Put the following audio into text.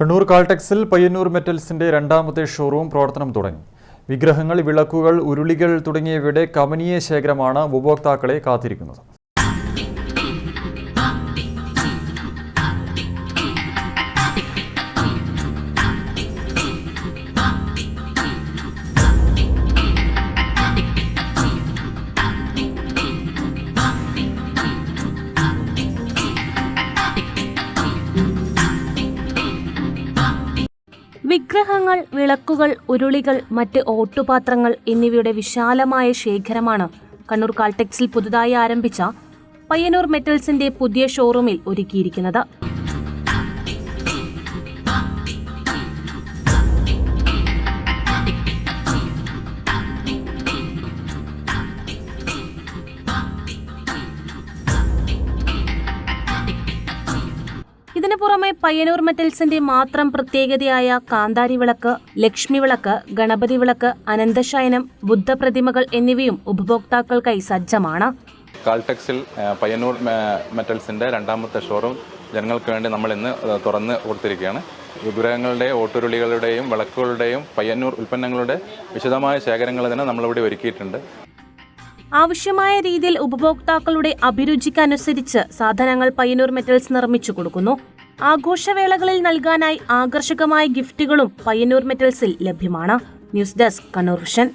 കണ്ണൂർ കാൾടെക്സിൽ പയ്യന്നൂർ മെറ്റൽസിന്റെ രണ്ടാമത്തെ ഷോറൂം പ്രവർത്തനം തുടങ്ങി. വിഗ്രഹങ്ങൾ വിളക്കുകൾ ഉരുളികൾ തുടങ്ങിയവയുടെ കമനീയ ശേഖരമാണ് ഉപഭോക്താക്കളെ കാത്തിരിക്കുന്നത്. വിഗ്രഹങ്ങൾ വിളക്കുകൾ ഉരുളികൾ മറ്റ് ഓട്ടുപാത്രങ്ങൾ എന്നിവയുടെ വിശാലമായ ശേഖരമാണ്. കണ്ണൂർ കാൾടെക്സിൽ പുതുതായി ആരംഭിച്ച പയ്യന്നൂർ മെറ്റൽസിന്റെ പുതിയ ഷോറൂമിൽ ഒരുക്കിയിരിക്കുന്നത്. ഇതിനു പുറമെ പയ്യന്നൂർ മെറ്റൽസിന്റെ മാത്രം പ്രത്യേകതയായ കാന്താരി വിളക്ക് ലക്ഷ്മി വിളക്ക് ഗണപതി വിളക്ക് അനന്തശയനം ബുദ്ധപ്രതിമകൾ എന്നിവയും ഉപഭോക്താക്കൾക്കായി സജ്ജമാണ്. കാൾടെക്സിൽ ആ, പയ്യന്നൂർ മെറ്റൽസിന്റെ രണ്ടാമത്തെ ഷോറൂം ജനങ്ങൾക്ക് വേണ്ടി നമ്മൾ ഇന്ന് തുറന്ന് കൊടുത്തിരിക്കുകയാണ്. വിഗ്രഹങ്ങളുടെയും ഓട്ടുരുളികളുടെയും വിളക്കുകളുടെയും പയ്യന്നൂർ ഉൽപ്പന്നങ്ങളുടെ വിശദമായ ശേഖരങ്ങൾ തന്നെ നമ്മളിവിടെ ഒരുക്കിയിട്ടുണ്ട്. ആവശ്യമായ രീതിയിൽ ഉപഭോക്താക്കളുടെ അഭിരുചിക്കനുസരിച്ച് സാധനങ്ങൾ പയ്യന്നൂർ മെറ്റൽസ് നിർമ്മിച്ചു കൊടുക്കുന്നു. ആഘോഷവേളകളിൽ നൽകാനായി ആകർഷകമായ ഗിഫ്റ്റുകളും പയ്യന്നൂർ മെറ്റൽസിൽ ലഭ്യമാണ്. News desk Kannur vision.